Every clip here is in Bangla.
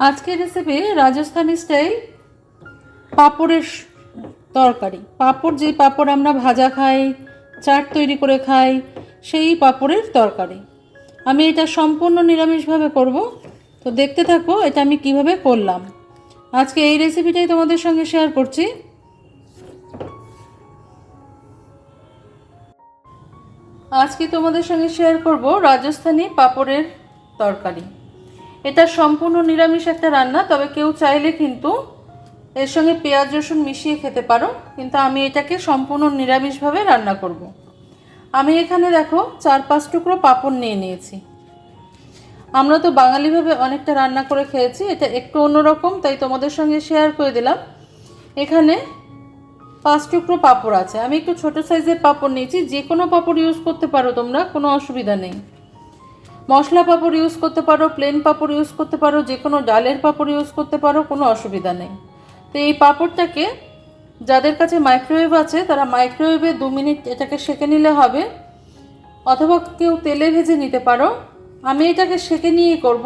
আজকের রেসিপি রাজস্থানি স্টাইল পাঁপড়ের তরকারি। পাঁপড় যে পাঁপড় আমরা ভাজা খাই, চাট তৈরি করে খাই, সেই পাঁপড়ের তরকারি। আমি এটা সম্পূর্ণ নিরামিষভাবে করব। তো দেখতে থাকো এটা আমি কীভাবে করলাম। আজকে এই রেসিপিটাই তোমাদের সঙ্গে শেয়ার করছি। আজকে তোমাদের সঙ্গে শেয়ার করব রাজস্থানি পাঁপড়ের তরকারি। এটা সম্পূর্ণ নিরামিষ একটা রান্না, তবে কেউ চাইলে কিন্তু এর সঙ্গে পেঁয়াজ, রসুন মিশিয়ে খেতে পারো। কিন্তু আমি এটাকে সম্পূর্ণ নিরামিষভাবে রান্না করব। আমি এখানে দেখো চার, পাঁচ টুকরো পাপড় নিয়ে নিয়েছি। আমরা তো বাঙালিভাবে অনেকটা রান্না করে খেয়েছি, এটা একটু অন্যরকম, তাই তোমাদের সঙ্গে শেয়ার করে দিলাম। এখানে পাঁচ টুকরো পাপড় আছে। আমি একটু ছোট সাইজের পাপড় নিয়েছি, যে কোনো পাপড় ইউজ করতে পারো তোমরা, কোনো অসুবিধা নেই। মশলা পাঁপড় ইউজ করতে পারো প্লেন পাঁপড় ইউজ করতে পারো যে কোনো ডালের পাঁপড় ইউজ করতে পারো, কোনো অসুবিধা নেই। তো এই পাঁপড়টাকে যাদের কাছে মাইক্রোওয়েভ আছে, তারা মাইক্রোওয়েভে দু মিনিট এটাকে সেঁকে নিলে হবে। অথবা কেউ তেলে ভেজে নিতে পারো। আমি এটাকে সেঁকে নিয়ে করব।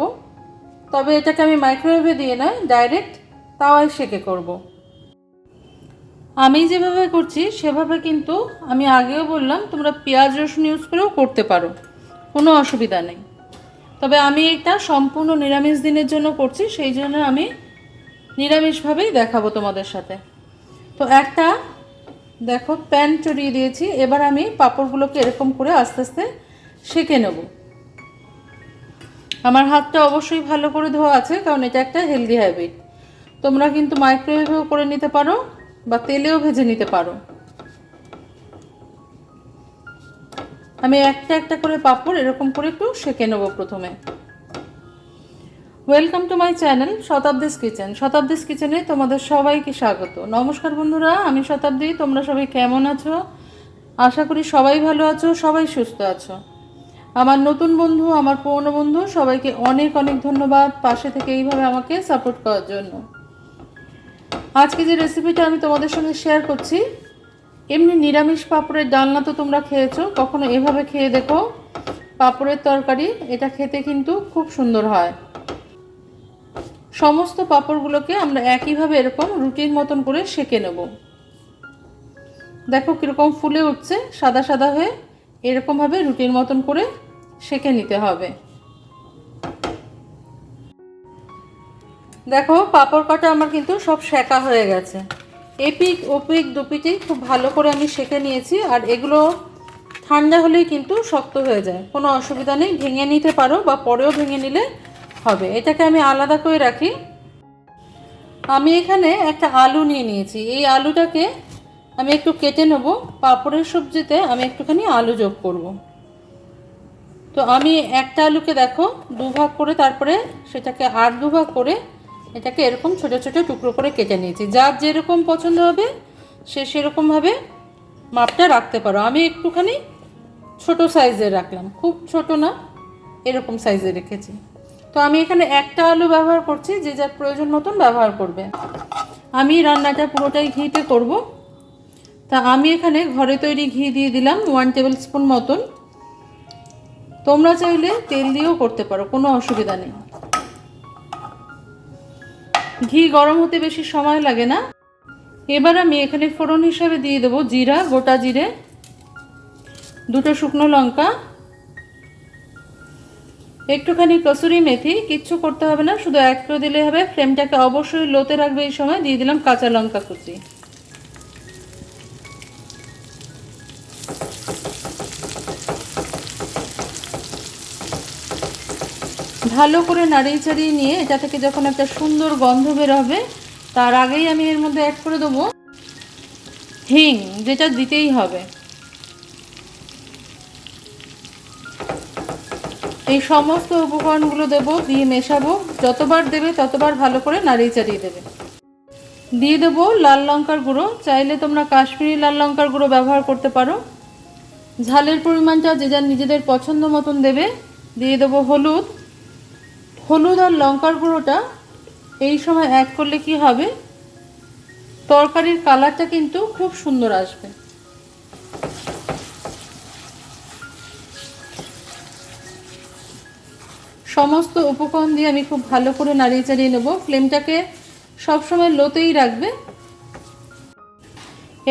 তবে এটাকে আমি মাইক্রোওয়েভে দিয়ে নয় ডাইরেক্ট তাওয়ায় সেঁকে করব। আমি যেভাবে করছি, সেভাবে কিন্তু আমি আগেও বললাম, তোমরা পেঁয়াজ রসুন ইউজ করেও করতে পারো। কোনো অসুবিধা নেই। তবে আমি এটা সম্পূর্ণ নিরামিষ দিনের জন্য করছি, সেই জন্য আমি নিরামিষভাবেই দেখাবো তোমাদের সাথে। তো একটা, দেখো, প্যান চড়িয়ে দিয়েছি, এবার আমি পাঁপড়গুলোকে এরকম করে আস্তে আস্তে সেঁকে নেব। আমার হাতটা অবশ্যই ভালো করে ধোয়া আছে, কারণ এটা একটা হেলদি হ্যাবিট তোমরা কিন্তু মাইক্রোওয়েভেও করে নিতে পারো, বা তেলেও ভেজে নিতে পারো। আমি একটা একটা করে পাঁপড় এরকম করে একটু সেঁকে নেব প্রথমে। Welcome to my channel Shatabdi's kitchen Shatabdi's কিচেনে তোমাদের সবাইকে স্বাগত। নমস্কার বন্ধুরা, আমি শতাব্দী তোমরা সবাই কেমন আছো? আশা করি সবাই ভালো আছো, সবাই সুস্থ আছো। আমার নতুন বন্ধু, আমার পুরনো বন্ধু, সবাইকে অনেক অনেক ধন্যবাদ পাশে থেকে এইভাবে আমাকে সাপোর্ট করার জন্য। আজকে যে রেসিপিটা আমি তোমাদের সঙ্গে শেয়ার করছি এমনি নিরামিষ পাঁপড়ের ডালনা তো তোমরা খেয়েছো, কখনো এভাবে খেয়ে দেখো। পাঁপড়ের তরকারি, এটা খেতে কিন্তু খুব সুন্দর হয়। সমস্ত পাঁপড়গুলোকে আমরা একইভাবে এরকম রুটির মতন করে সেঁকে নেব। দেখো কীরকম ফুলে উঠছে, সাদা সাদা হয়ে এরকমভাবে রুটির মতন করে সেঁকে নিতে হবে। দেখো পাঁপড় কাটা আমার কিন্তু সব সেকা হয়ে গেছে। এপিক, ওপিক দুপিটেই খুব ভালো করে আমি সেঁকে নিয়েছি আর এগুলো ঠান্ডা হলেই কিন্তু শক্ত হয়ে যায়। কোনো অসুবিধা নেই, ভেঙে নিতে পারো বা পরেও ভেঙে নিলে হবে। এটাকে আমি আলাদা করে রাখি। আমি এখানে একটা আলু নিয়ে নিয়েছি। এই আলুটাকে আমি একটু কেটে নেব। পাঁপড়ের সবজিতে আমি একটুখানি আলু যোগ করব। তো আমি একটা আলুকে দেখো, দুভাগ করে তারপরে সেটাকে আর দুভাগ করে এটাকে এরকম ছোট ছোট টুকরো করে কেটে নিয়েছি। যার যেরকম পছন্দ হবে, সে সেরকমভাবে মাপটা রাখতে পারো। আমি একটুখানি ছোট সাইজের রাখলাম। খুব ছোট না, এরকম সাইজে রেখেছি। তো আমি এখানে একটা আলু ব্যবহার করছি, যে যার প্রয়োজন মতন ব্যবহার করবে। আমি রান্নাটা পুরোটাই ঘিতে করব। তা আমি এখানে ঘরে তৈরি ঘি দিয়ে দিলাম ওয়ান টেবিল স্পুন মতন। তোমরা চাইলে তেল দিয়েও করতে পারো, কোনো অসুবিধা নেই। ঘি গরম হতে বেশি সময় লাগে না? এবার আমি এখানে ফোড়ন হিসাবে দিয়ে দেবো জিরা, গোটা জিরে, দুটো শুকনো লঙ্কা, একটুখানি কসুরি মেথি, কিচ্ছু করতে হবে না, শুধু একটু দিলে হবে। ফ্লেমটাকে অবশ্যই লোতে রাখবে এই সময়। দিয়ে দিলাম কাঁচা লঙ্কা কুচি। ভালো করে নাড়িয়ে চাড়িয়ে নিয়ে এটা থেকে যখন একটা সুন্দর গন্ধ বের হবে, তার আগেই আমি এর মধ্যে অ্যাড করে দেবো হিং, যেটা দিতেই হবে। এই সমস্ত উপকরণগুলো দেব, দিয়ে মেশাবো। যতবার দেবে, ততবার ভালো করে নাড়িয়ে চাড়িয়ে দেবে। দিয়ে দেবো লাল লঙ্কার গুঁড়ো। চাইলে তোমরা কাশ্মীরি লাল লঙ্কার গুঁড়ো ব্যবহার করতে পারো। ঝালের পরিমাণটা যে যার নিজেদের পছন্দ মতন দেবে। দিয়ে দেবো হলুদ। হলুদ আর লঙ্কার গুঁড়োটা এই সময় অ্যাড করলে কি হবে? তরকারির কালারটা কিন্তু খুব সুন্দর আসবে। সমস্ত উপকরণ দিয়ে আমি খুব ভালো করে নাড়িয়ে চাড়িয়ে নেব। ফ্লেমটাকে সবসময় লোতেই রাখবে।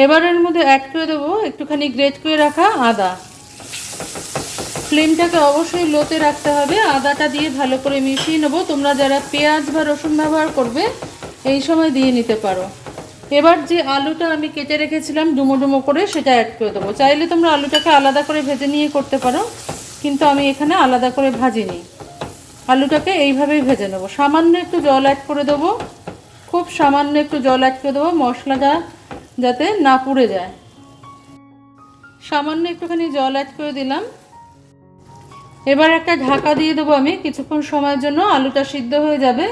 এবার এর মধ্যে অ্যাড করে দেবো একটুখানি গ্রেট করে রাখা আদা। ফ্লেমটাকে অবশ্যই লোতে রাখতে হবে। আদাটা দিয়ে ভালো করে মিশিয়ে নেব। তোমরা যারা পেঁয়াজ বা রসুন ব্যবহার করবে, এই সময় দিয়ে নিতে পারো। এবার যে আলুটা আমি কেটে রেখেছিলাম, ডুমো ডুমো করে সেটা অ্যাড করে দেবো। চাইলে তোমরা আলুটাকে আলাদা করে ভেজে নিয়ে করতে পারো, কিন্তু আমি এখানে আলাদা করে ভাজিনি। আলুটাকে এইভাবেই ভেজে নেব। সামান্য একটু জল অ্যাড করে দেবো। খুব সামান্য একটু জল অ্যাড করে দেবো, মশলাটা যাতে না পুড়ে যায়। সামান্য একটুখানি জল অ্যাড করে দিলাম। এবার একটা ঢাকা দিয়ে দেবো আমি। কিছুক্ষণ সময়ের জন্য আলুটা সিদ্ধ হয়ে যাবে।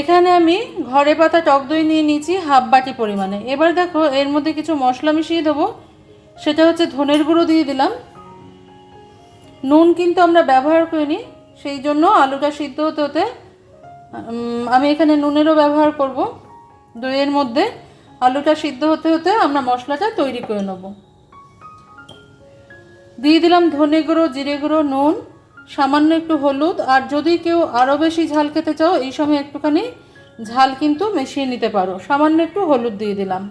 এখানে আমি ঘরে পাতা টক দই নিয়ে নিয়েছি হাফ বাটি পরিমাণে। এবার দেখো, এর মধ্যে কিছু মশলা মিশিয়ে দেবো। সেটা হচ্ছে ধনের গুঁড়ো দিয়ে দিলাম। নুন কিন্তু আমরা ব্যবহার করিনি, সেই জন্য আলুটা সিদ্ধ হতে হতে আমি এখানে নুনেরও ব্যবহার করব। দইয়ের মধ্যে আলুটা সিদ্ধ হতে হতে আমরা মশলাটা তৈরি করে নেব। দিয়ে দিলাম ধনে গুঁড়ো, জিরে গুঁড়ো, নুন, সামান্য একটু হলুদ, আর যদি কেউ আরও বেশি ঝাল খেতে চাও, এই সময় একটুখানি ঝাল কিন্তু মিশিয়ে নিতে পারো। সামান্য একটু হলুদ দিয়ে দিলাম।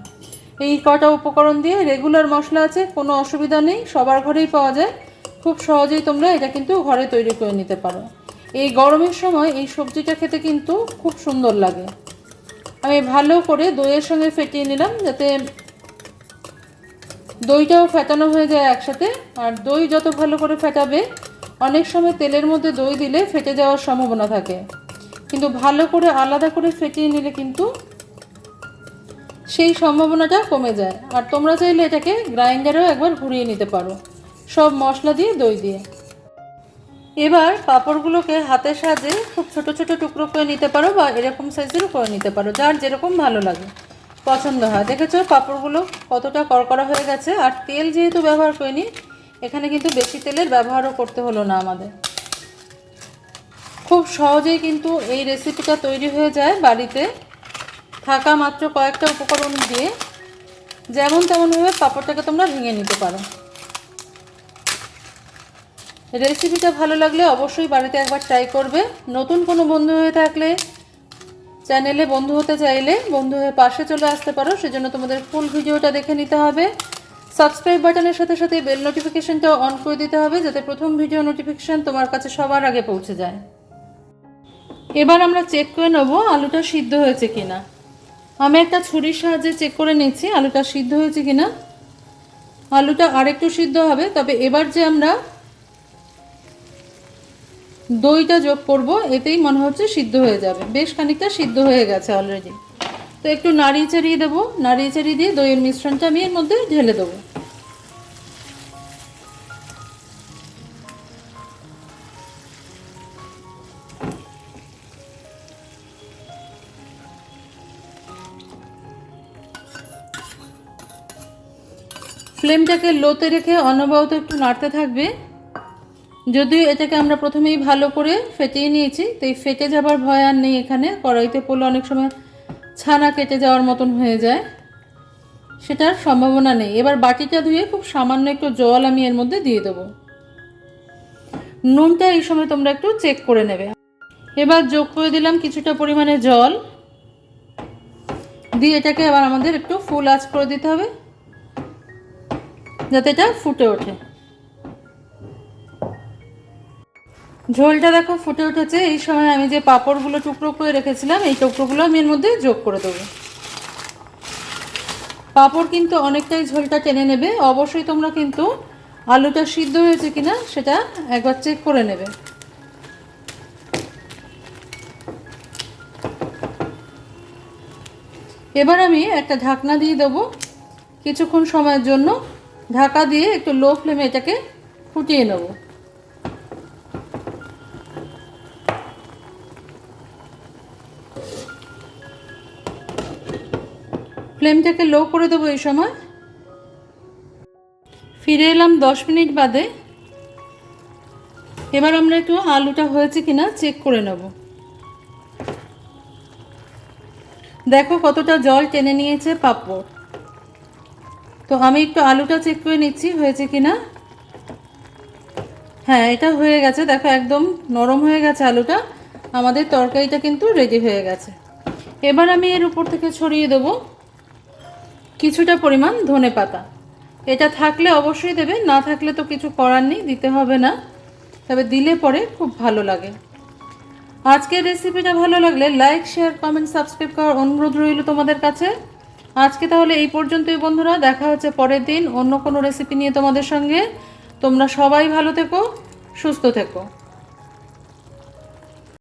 এই কটা উপকরণ দিয়ে রেগুলার মশলা আছে, কোনো অসুবিধা নেই, সবার ঘরেই পাওয়া যায়। খুব সহজেই তোমরা এটা কিন্তু ঘরে তৈরি করে নিতে পারো। এই গরমের সময় এই সবজিটা খেতে কিন্তু খুব সুন্দর লাগে। আমি ভালো করে দইয়ের সঙ্গে ফেটিয়ে নিলাম, যাতে দইটাও ফেটানো হয়ে যায় একসাথে, আর দই যত ভালো করে ফেটাবে, অনেক সময় তেলের মধ্যে দই দিলে ফেটে যাওয়ার সম্ভাবনা থাকে। কিন্তু ভালো করে আলাদা করে ফেটিয়ে নিলে কিন্তু সেই সম্ভাবনাটা কমে যায়। আর তোমরা চাইলে এটাকে গ্রাইন্ডারেও একবার ঘুরিয়ে নিতে পারো, সব মশলা দিয়ে, দই দিয়ে। এবার পাঁপড়গুলোকে হাতের সাহায্যে খুব ছোট ছোট টুকরো করে নিতে পারো বা এরকম সাইজেরও করে নিতে পারো, যার যেরকম ভালো লাগে। পছন্দ হয়। দেখেছ পাঁপড়গুলো কতটা কড়কড়া হয়ে গেছে? আর তেল যেহেতু ব্যবহার করিনি, এখানে কিন্তু বেশি তেলের ব্যবহারও করতে হলো না আমাদের। খুব সহজেই কিন্তু এই রেসিপিটা তৈরি হয়ে যায় বাড়িতে। থাকা মাত্র কয়েকটা উপকরণ দিয়ে যেমন তেমনভাবে পাঁপড়টাকে তোমরা ভেঙে নিতে পারো। রেসিপিটা ভালো লাগলে অবশ্যই বাড়িতে একবার ট্রাই করবে। নতুন কোনো বন্ধু হয়ে থাকলে চ্যানেলে বন্ধু হতে চাইলে বন্ধু হয়ে পাশে চলে আসতে পারো, সেজন্য তোমাদের ফুল ভিডিওটা দেখে নিতে হবে। সাবস্ক্রাইব বাটনের সাথে সাথে বেল নোটিফিকেশনটা অন করে দিতে হবে, যাতে প্রথম ভিডিও নোটিফিকেশান তোমার কাছে সবার আগে পৌঁছে যায়। এবার আমরা চেক করে নেব আলুটা সিদ্ধ হয়েছে কিনা। আমি একটা ছুরির সাহায্যে চেক করে নিচ্ছি আলুটা সিদ্ধ হয়েছে কিনা। আলুটা আরেকটু সিদ্ধ হবে, তবে এবার যে আমরা দইটা যোগ করব, এতেই মনে হচ্ছে সিদ্ধ হয়ে যাবে। বেশ খানিকটা সিদ্ধ হয়ে গেছে অলরেডি তো একটু নাড়িয়ে চাড়িয়ে দেবো। নাড়িয়ে চাড়িয়ে দিয়ে দইয়ের মিশ্রণটা আমি এর মধ্যে ঢেলে দেবো। ফ্লেমটাকে লোতে রেখে অনবরত একটু নাড়তে থাকবে। যদিও এটাকে আমরা প্রথমেই ভালো করে ফেটিয়ে নিয়েছি, তো এই ফেটে যাবার ভয় আর নেই এখানে। কড়াইতে পড়লে অনেক সময় ছানা কেটে যাওয়ার মতন হয়ে যায়। সেটার সম্ভাবনা নেই। এবার বাটিটা ধুয়ে খুব সামান্য একটু জল আমি এর মধ্যে দিয়ে দেবো। নুনটা এই সময় তোমরা একটু চেক করে নেবে। এবার যোগ করে দিলাম কিছুটা পরিমাণে জল। দিয়ে এটাকে আবার আমাদের একটু ফুল আঁচ করে দিতে হবে, যাতে এটা ফুটে ওঠে। ঝোলটা দেখো ফুটে উঠেছে। এই সময় আমি যে পাঁপড়গুলো টুকরো করে রেখেছিলাম, এই টুকরোগুলো আমি এর মধ্যে যোগ করে দেবো। পাঁপড় কিন্তু অনেকটাই ঝোলটা টেনে নেবে। অবশ্যই তোমরা কিন্তু আলুটা সিদ্ধ হয়েছে কিনা সেটা একবার চেক করে নেবে। এবার আমি একটা ঢাকনা দিয়ে দেবো কিছুক্ষণ সময়ের জন্য। ঢাকা দিয়ে একটু লো ফ্লেমে এটাকে ফুটিয়ে নেব। ফ্লেমটাকে লো করে দেবো এই সময়। ফিরে এলাম দশ মিনিট বাদে। এবার আমরা একটু আলুটা হয়েছে কিনা চেক করে নেব। দেখো কতটা জল টেনে নিয়েছে পাঁপড় তো আমি একটু আলুটা চেক করে নিচ্ছি, হয়েছে কিনা। হ্যাঁ এটা হয়ে গেছে। দেখো একদম নরম হয়ে গেছে আলুটা। আমাদের তরকারিটা কিন্তু রেডি হয়ে গেছে। এবার আমি এর উপর থেকে ছড়িয়ে দেবো। কিছুটা পরিমাণ ধনে পাতা। এটা থাকলে অবশ্যই দেবে, না থাকলে তো কিছু করার নেই, দিতে হবে না। তবে দিলে পরে খুব ভালো লাগে। আজকের রেসিপিটা ভালো লাগলে লাইক শেয়ার কমেন্ট সাবস্ক্রাইব করার অনুরোধ রইল তোমাদের কাছে। আজকে তাহলে এই পর্যন্তই বন্ধুরা, দেখা হচ্ছে পরের দিন অন্য কোনো রেসিপি নিয়ে তোমাদের সঙ্গে। তোমরা সবাই ভালো থেকো, সুস্থ থেকো।